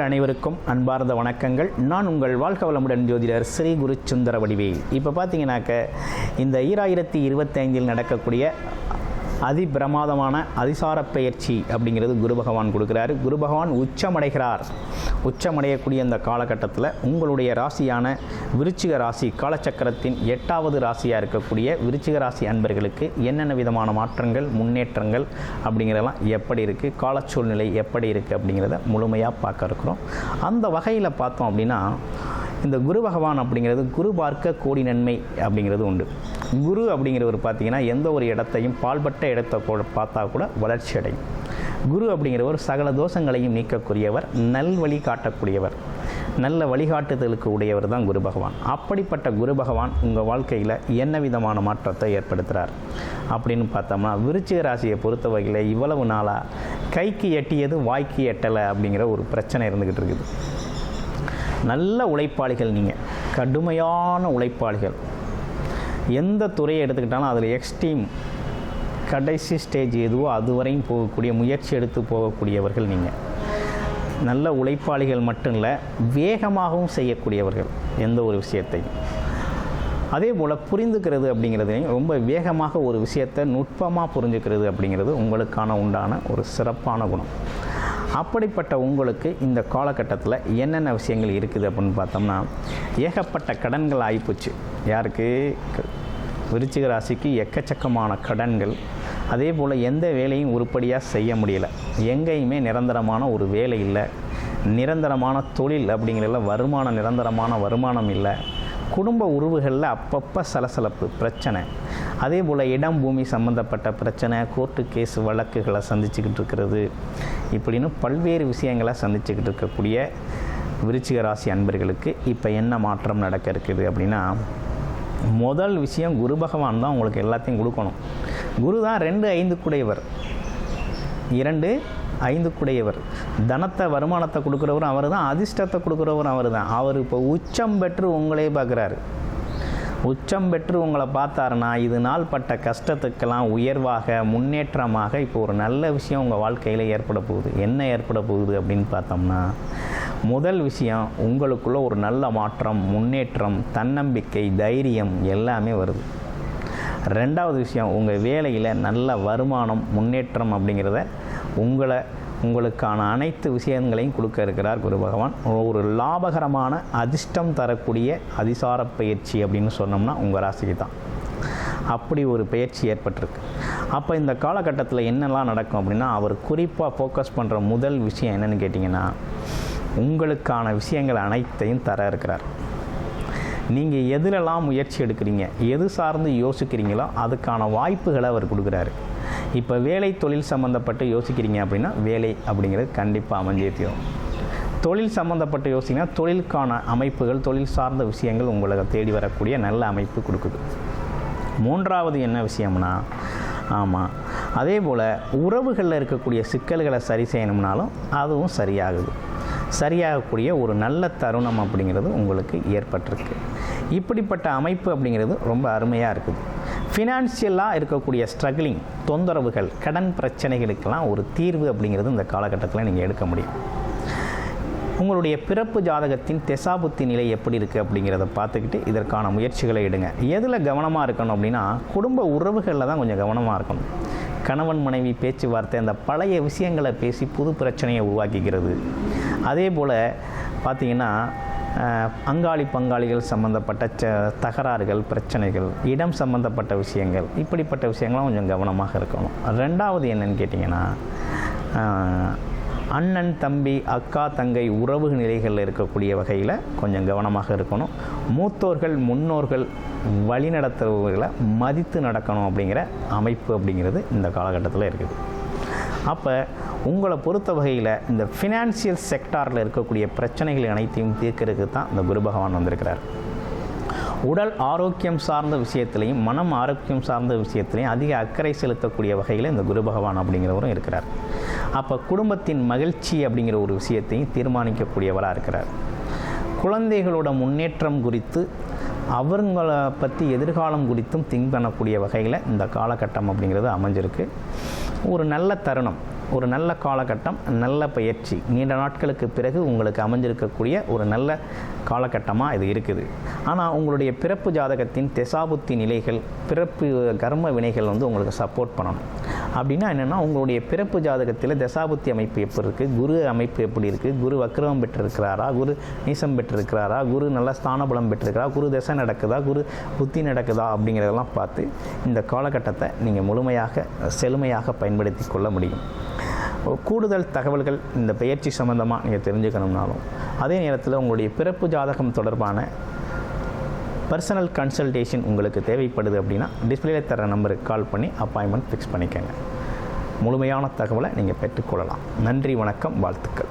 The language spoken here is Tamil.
நேயர்கள் அனைவருக்கும் அன்பார்ந்த வணக்கங்கள். நான் உங்கள் வாழ்க வளமுடன் ஜோதிடர் ஸ்ரீ குரு சுந்தர வடிவேல். இப்போ பார்த்தீங்கன்னாக்க இந்த ஈராயிரத்தி இருபத்தைந்தில் நடக்கக்கூடிய அதி பிரமாதமான அதிசார பெயர்ச்சி அப்படிங்கிறது குரு பகவான் கொடுக்குறாரு. குரு பகவான் உச்சமடைகிறார். உச்சமடையக்கூடிய அந்த காலகட்டத்தில் உங்களுடைய ராசியான விருச்சிக ராசி காலச்சக்கரத்தின் எட்டாவது ராசியாக இருக்கக்கூடிய விருச்சிக ராசி அன்பர்களுக்கு என்னென்ன விதமான மாற்றங்கள் முன்னேற்றங்கள் அப்படிங்கிறதெல்லாம் எப்படி இருக்குது கால சூழ்நிலை எப்படி இருக்குது அப்படிங்கிறத முழுமையாக பார்க்க இருக்கிறோம். அந்த வகையில் பார்த்தோம் அப்படின்னா இந்த குரு பகவான் அப்படிங்கிறது குரு பார்க்க கோடி நன்மை அப்படிங்கிறது உண்டு. குரு அப்படிங்கிறவர் பார்த்தீங்கன்னா எந்த ஒரு இடத்தையும் பால்பட்ட இடத்தை கூட பார்த்தா கூட வளர்ச்சி அடையும். குரு அப்படிங்கிறவர் சகல தோஷங்களையும் நீக்கக்கூடியவர் நல்வழி காட்டக்கூடியவர். நல்ல வழிகாட்டுதலுக்கு உடையவர் தான் குரு பகவான். அப்படிப்பட்ட குரு பகவான் உங்கள் வாழ்க்கையில் என்ன விதமான மாற்றத்தை ஏற்படுத்துகிறார் அப்படின்னு பார்த்தோம்னா விருச்சிக ராசியை பொறுத்த வகையில் இவ்வளவு நாளாக கைக்கு எட்டியது வாய்க்கு எட்டலை அப்படிங்கிற ஒரு பிரச்சனை இருந்துக்கிட்டு இருக்குது. நல்ல உழைப்பாளிகள் நீங்கள் கடுமையான உழைப்பாளிகள். எந்த துறையை எடுத்துக்கிட்டாலும் அதில் எக்ஸ்ட்ரீம் கடைசி ஸ்டேஜ் எதுவோ அதுவரையும் போகக்கூடிய முயற்சி எடுத்து போகக்கூடியவர்கள் நீங்கள். நல்ல உழைப்பாளிகள் மட்டும் இல்லை வேகமாகவும் செய்யக்கூடியவர்கள் எந்த ஒரு விஷயத்தையும். அதே போல் புரிந்துக்கிறது அப்படிங்கிறதையும் ரொம்ப வேகமாக ஒரு விஷயத்தை நுட்பமாக புரிஞ்சுக்கிறது அப்படிங்கிறது உங்களுக்கான உண்டான ஒரு சிறப்பான குணம். அப்படிப்பட்ட உங்களுக்கு இந்த காலகட்டத்தில் என்னென்ன விஷயங்கள் இருக்குது அப்படின்னு பார்த்தோம்னா ஏகப்பட்ட கடன்கள் ஆகிப்போச்சு யாருக்கு? விருச்சிக ராசிக்கு எக்கச்சக்கமான கடன்கள். அதே போல் எந்த வேலையும் உருப்படியாக செய்ய முடியல. எங்கேயுமே நிரந்தரமான ஒரு வேலை இல்லை. நிரந்தரமான தொழில் அப்படிங்கிறதுல வருமானம் நிரந்தரமான வருமானம் இல்லை. குடும்ப உறவுகளில் அப்பப்போ சலசலப்பு பிரச்சனை. அதே போல் இடம் பூமி சம்மந்தப்பட்ட பிரச்சனை கோர்ட்டு கேஸ் வழக்குகளை சந்திச்சுக்கிட்டு இருக்கிறது. இப்படின்னு பல்வேறு விஷயங்களை சந்திச்சுக்கிட்டு இருக்கக்கூடிய விருச்சிக ராசி அன்பர்களுக்கு இப்போ என்ன மாற்றம் நடக்க இருக்குது அப்படின்னா முதல் விஷயம் குரு பகவான் தான் உங்களுக்கு எல்லாத்தையும் கொடுக்கணும். குரு தான் ரெண்டு ஐந்து குடையவர் இரண்டு ஐந்துக்குடையவர். தனத்தை வருமானத்தை கொடுக்குறவரும் அவர் தான் அதிர்ஷ்டத்தை கொடுக்குறவரும் அவர் தான் அவர் இப்போ உச்சம் பெற்று உங்களே பார்க்குறாரு. உச்சம் பெற்று உங்களை பார்த்தாருன்னா இது நாள் பட்ட கஷ்டத்துக்கெல்லாம் உயர்வாக முன்னேற்றமாக இப்போ ஒரு நல்ல விஷயம் உங்கள் வாழ்க்கையில் ஏற்பட போகுது. என்ன ஏற்பட போகுது அப்படின்னு பார்த்தோம்னா முதல் விஷயம் உங்களுக்குள்ள ஒரு நல்ல மாற்றம் முன்னேற்றம் தன்னம்பிக்கை தைரியம் எல்லாமே வருது. ரெண்டாவது விஷயம் உங்கள் வேலையில் நல்ல வருமானம் முன்னேற்றம் அப்படிங்கிறத உங்களை உங்களுக்கான அனைத்து விஷயங்களையும் கொடுக்க இருக்கிறார் குரு பகவான். ஒரு லாபகரமான அதிர்ஷ்டம் தரக்கூடிய அதிசார பயிற்சி அப்படின்னு சொன்னோம்னா உங்கள் ராசிக்கு தான். அப்படி ஒரு பயிற்சி ஏற்பட்டிருக்கு. அப்போ இந்த காலகட்டத்தில் என்னெல்லாம் நடக்கும் அப்படின்னா அவர் குறிப்பாக ஃபோக்கஸ் பண்ணுற முதல் விஷயம் என்னென்னு கேட்டிங்கன்னா உங்களுக்கான விஷயங்கள் அனைத்தையும் தர இருக்கிறார். நீங்கள் எதிலெல்லாம் முயற்சி எடுக்கிறீங்க? எது சார்ந்து யோசிக்கிறீங்களோ அதுக்கான வாய்ப்புகளை அவர் கொடுக்குறாரு. இப்போ வேலை தொழில் சம்மந்தப்பட்டு யோசிக்கிறீங்க அப்படின்னா வேலை அப்படிங்கிறது கண்டிப்பாக அமைஞ்சே தீரும். தொழில் சம்மந்தப்பட்டு யோசிங்கன்னா தொழிலுக்கான அமைப்புகள் தொழில் சார்ந்த விஷயங்கள் உங்களுக்கு தேடி வரக்கூடிய நல்ல அமைப்பு கொடுக்குது. மூன்றாவது என்ன விஷயம்னா ஆமாம் அதே போல் உறவுகளில் இருக்கக்கூடிய சிக்கல்களை சரி செய்யணும்னாலும் அதுவும் சரியாகுது. சரியாகக்கூடிய ஒரு நல்ல தருணம் அப்படிங்கிறது உங்களுக்கு ஏற்பட்டிருக்கு. இப்படிப்பட்ட அமைப்பு அப்படிங்கிறது ரொம்ப அருமையாக இருக்குது. ஃபினான்ஷியலாக இருக்கக்கூடிய ஸ்ட்ரகிளிங் தொந்தரவுகள் கடன் பிரச்சனைகளுக்கெல்லாம் ஒரு தீர்வு அப்படிங்கிறது இந்த காலகட்டத்தில் நீங்கள் எடுக்க முடியும். உங்களுடைய பிறப்பு ஜாதகத்தின் தெசாபுத்தி நிலை எப்படி இருக்குது அப்படிங்கிறத பார்த்துக்கிட்டு இதற்கான முயற்சிகளை எடுங்க. எதில் கவனமாக இருக்கணும் அப்படின்னா குடும்ப உறவுகளில் தான் கொஞ்சம் கவனமாக இருக்கணும். கணவன் மனைவி பேச்சுவார்த்தை அந்த பழைய விஷயங்களை பேசி புது பிரச்சனையை உருவாக்கிக்கிறது. அதே போல் பார்த்தீங்கன்னா அங்காளி பங்காளிகள் சம்மந்தப்பட்ட ச தகராறுகள் பிரச்சனைகள் இடம் சம்மந்தப்பட்ட விஷயங்கள் இப்படிப்பட்ட விஷயங்கள்லாம் கொஞ்சம் கவனமாக இருக்கணும். ரெண்டாவது என்னன்னு கேட்டிங்கன்னா அண்ணன் தம்பி அக்கா தங்கை உறவு நிலைகளில் இருக்கக்கூடிய வகையில் கொஞ்சம் கவனமாக இருக்கணும். மூத்தோர்கள் முன்னோர்கள் வழிநடத்துறவர்களை மதித்து நடக்கணும் அப்படிங்கிற அமைப்பு அப்படிங்கிறது இந்த காலகட்டத்தில் இருக்குது. அப்போ உங்களை பொறுத்த வகையில் இந்த ஃபினான்சியல் செக்டாரில் இருக்கக்கூடிய பிரச்சனைகள் அனைத்தையும் தீர்க்கிறதுக்கு தான் இந்த குரு பகவான் வந்திருக்கிறார். உடல் ஆரோக்கியம் சார்ந்த விஷயத்திலையும் மனம் ஆரோக்கியம் சார்ந்த விஷயத்திலையும் அதிக அக்கறை செலுத்தக்கூடிய வகையில் இந்த குரு பகவான் அப்படிங்கிறவரும் இருக்கிறார். அப்போ குடும்பத்தின் மகிழ்ச்சி அப்படிங்கிற ஒரு விஷயத்தையும் தீர்மானிக்கக்கூடியவராக இருக்கிறார். குழந்தைகளோட முன்னேற்றம் குறித்து அவங்கள பற்றி எதிர்காலம் குறித்தும் திங்க் பண்ணக்கூடிய வகையில் இந்த காலகட்டம் அப்படிங்கிறது அமைஞ்சிருக்கு. ஒரு நல்ல தருணம் ஒரு நல்ல காலகட்டம் நல்ல பயிற்சி. நீண்ட நாட்களுக்கு பிறகு உங்களுக்கு அமைஞ்சிருக்கக்கூடிய ஒரு நல்ல காலகட்டமாக இது இருக்குது. ஆனால் உங்களுடைய பிறப்பு ஜாதகத்தின் தெசாபுத்தி நிலைகள் பிறப்பு கர்ம வினைகள் வந்து உங்களுக்கு சப்போர்ட் பண்ணணும். அப்படின்னா என்னென்னா உங்களுடைய பிறப்பு ஜாதகத்தில் தசாபுத்தி அமைப்பு எப்படி இருக்குது குரு அமைப்பு எப்படி இருக்குது குரு வக்ரவம் பெற்றிருக்கிறாரா? குரு நீசம் பெற்றிருக்கிறாரா? குரு நல்ல ஸ்தானபலம் பெற்றிருக்கிறா குரு தசை நடக்குதா? குரு புத்தி நடக்குதா? அப்படிங்கிறதெல்லாம் பார்த்து இந்த காலகட்டத்தை நீங்கள் முழுமையாக செழுமையாக பயன்படுத்தி கொள்ள முடியும். கூடுதல் தகவல்கள் இந்த பயிற்சி சம்மந்தமாக நீங்கள் தெரிஞ்சுக்கணும்னாலும் அதே நேரத்தில் உங்களுடைய பிறப்பு ஜாதகம் தொடர்பான பர்சனல் கன்சல்டேஷன் உங்களுக்கு தேவைப்படுது அப்படின்னா டிஸ்பிளேல தர நம்பருக்கு கால் பண்ணி அப்பாயின்மெண்ட் ஃபிக்ஸ் பண்ணிக்கோங்க. முழுமையான தகவலை நீங்கள் பெற்றுக்கொள்ளலாம். நன்றி வணக்கம் வாழ்த்துக்கள்.